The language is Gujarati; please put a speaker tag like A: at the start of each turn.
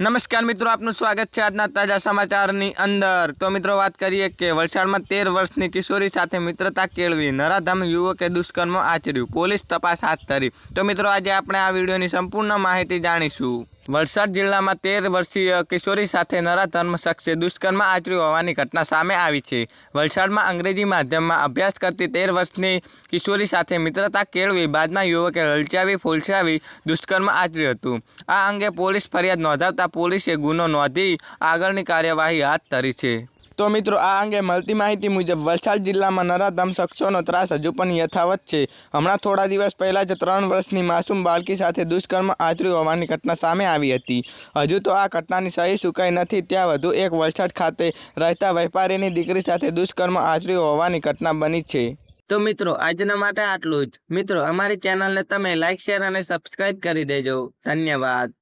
A: નમસ્કાર મિત્રો, આપનું સ્વાગત છે આજના તાજા સમાચારની અંદર. તો મિત્રો, વાત કરીએ કે વલસાડમાં તેર વર્ષની કિશોરી સાથે મિત્રતા કેળવી નરાધામ યુવકે દુષ્કર્મ આચર્યું. પોલીસ તપાસ હાથ ધરી. તો મિત્રો, આજે આપણે આ વિડીયોની સંપૂર્ણ માહિતી જાણીશું. વલસાડ જિલ્લામાં તેર વર્ષીય કિશોરી સાથે નરાધર્મ શખ્સે દુષ્કર્મ આચર્યું હોવાની ઘટના સામે આવી છે. વલસાડમાં અંગ્રેજી માધ્યમમાં અભ્યાસ કરતી તેર વર્ષની કિશોરી સાથે મિત્રતા કેળવી બાદમાં યુવકે લલચાવી ફૂલસાવી દુષ્કર્મ આચર્યું હતું. આ અંગે પોલીસ ફરિયાદ નોંધાવતા પોલીસે ગુનો નોંધી આગળની કાર્યવાહી હાથ ધરી છે. તો મિત્રો, આ અંગે મળતી માહિતી મુજબ વલસાડ જિલ્લામાં નરાધમ શખ્સોનો ત્રાસ હજુ પણ યથાવત છે. હમણાં થોડા દિવસ પહેલાં જ ત્રણ વર્ષની માસૂમ બાળકી સાથે દુષ્કર્મ આચર્યું હોવાની ઘટના સામે આવી હતી. હજુ તો આ ઘટનાની સહી સુકાઈ નથી, ત્યાં વધુ એક વલસાડ ખાતે રહેતા વેપારીની દીકરી સાથે દુષ્કર્મ આચર્યું હોવાની ઘટના બની છે. તો મિત્રો, આજના માટે આટલું જ. મિત્રો, અમારી ચેનલને તમે લાઇક શેર અને સબસ્ક્રાઇબ કરી દેજો. ધન્યવાદ.